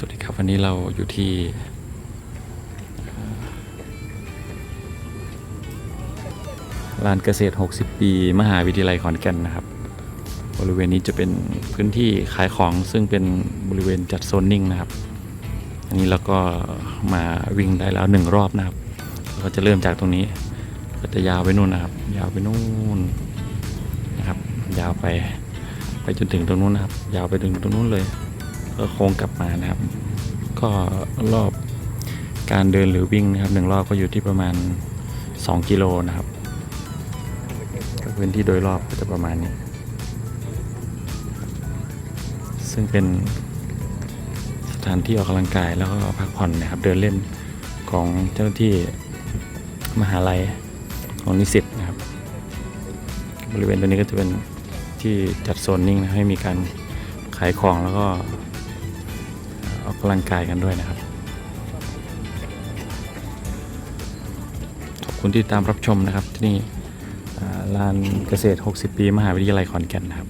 สวัสดีครับ วันนี้เราอยู่ที่ลานเกษตร 60 ปี มหาวิทยาลัยขอนแก่นนะครับ บริเวณนี้จะเป็นพื้นที่ขายของซึ่งเป็นบริเวณจัดโซนนิ่งนะครับ อันนี้เราก็มาวิ่งได้แล้วหนึ่งรอบนะครับ เราจะเริ่มจากตรงนี้ ก็จะยาวไปนู่นนะครับ ยาวไปนู่นนะครับ ยาวไปไปจนถึงตรงนู้นนะครับ ยาวไปถึงตรงนู้นเลย ก็โค้งกลับมานะครับ ก็รอบการเดินหรือวิ่งนะครับหนึ่งรอบก็อยู่ที่ประมาณ 2 กิโลนะครับก็พื้นที่โดยรอบก็จะประมาณนี้ ซึ่งเป็นสถานที่ออกกำลังกายแล้วก็พักผ่อนนะครับ เดินเล่นของเจ้าหน้าที่มหาลัยของนิสิตนะครับ บริเวณตรงนี้ก็จะเป็นที่จัดโซนนิ่งนะให้มีการขายของแล้วก็ ออกกำลังกายกันด้วยนะครับ ขอบคุณที่ตามรับชมนะครับที่นี่อ่าลานเกษตร 60 ปี มหาวิทยาลัยขอนแก่นนะครับ